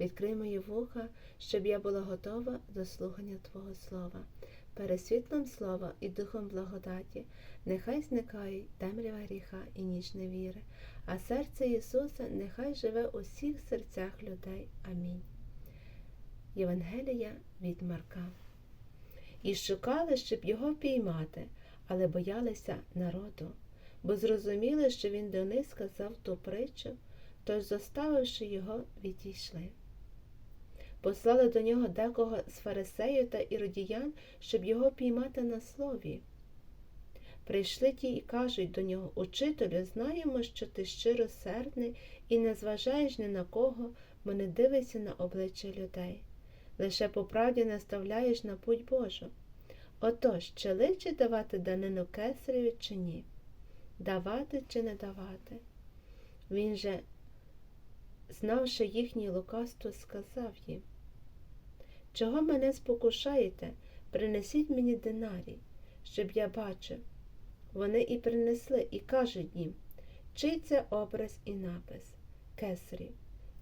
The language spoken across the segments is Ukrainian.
відкрий мої вуха, щоб я була готова до слухання Твого Слова. Перед світлом слова і духом благодаті, нехай зникає темрява гріха і ніч невіри, а серце Ісуса нехай живе у всіх серцях людей. Амінь. Євангелія від Марка. І шукали, щоб його піймати, але боялися народу, бо зрозуміли, що він до них сказав ту притчу, тож, заставивши його, відійшли. Послали до нього декого з фарисеїв та іродіян, щоб його піймати на слові. Прийшли ті і кажуть до нього Учителю, знаємо, що ти щиросердний і не зважаєш ні на кого, бо не дивишся на обличчя людей. Лише по правді наставляєш на путь Божу. Отож, чи личить давати данину кесареві, чи ні? Давати чи не давати? Він же знавши їхнє лукавство, сказав їм, чого мене спокушаєте, принесіть мені динарій, щоб я бачив. Вони і принесли, і кажуть їм, чий це образ і напис кесарів.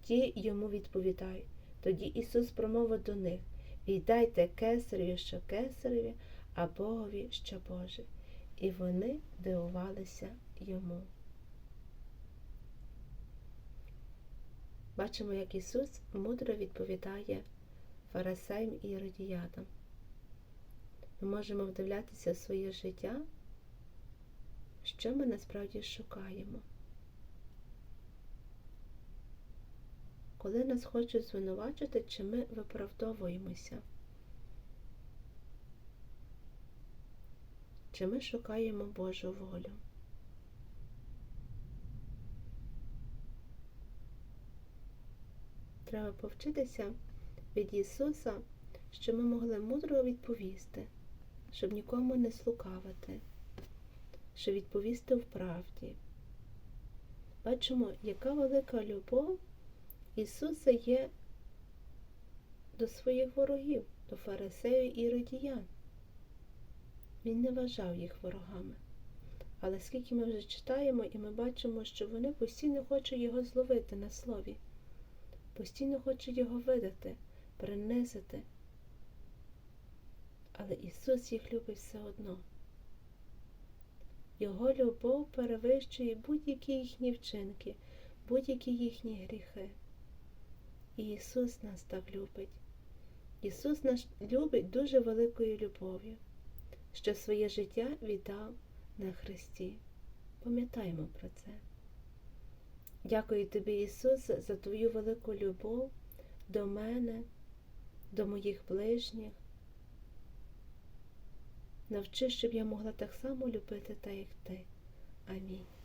Ті йому відповідають. Тоді Ісус промовив до них Віддайте кесареві, що кесареві, а Богові, що Боже. І вони дивувалися йому. Бачимо, як Ісус мудро відповідає фарисеям і іродіятам. Ми можемо вдивлятися в своє життя, що ми насправді шукаємо. Коли нас хочуть звинувачити, чи ми виправдовуємося, чи ми шукаємо Божу волю. Треба повчитися від Ісуса, щоб ми могли мудро відповісти, щоб нікому не слукавити, щоб відповісти в правді. Бачимо, яка велика любов Ісуса є до своїх ворогів, до фарисеїв і родіян. Він не вважав їх ворогами. Але скільки ми вже читаємо, і ми бачимо, що вони постійно хочуть його зловити на слові постійно хоче його видати, принизити. Але Ісус їх любить все одно. Його любов перевищує будь-які їхні вчинки, будь-які їхні гріхи. І Ісус нас так любить. Ісус нас любить дуже великою любов'ю, що своє життя віддав на Христі. Пам'ятаємо про це. Дякую тобі, Ісус, за Твою велику любов до мене, до моїх ближніх. Навчи, щоб я могла так само любити, так як ти. Амінь.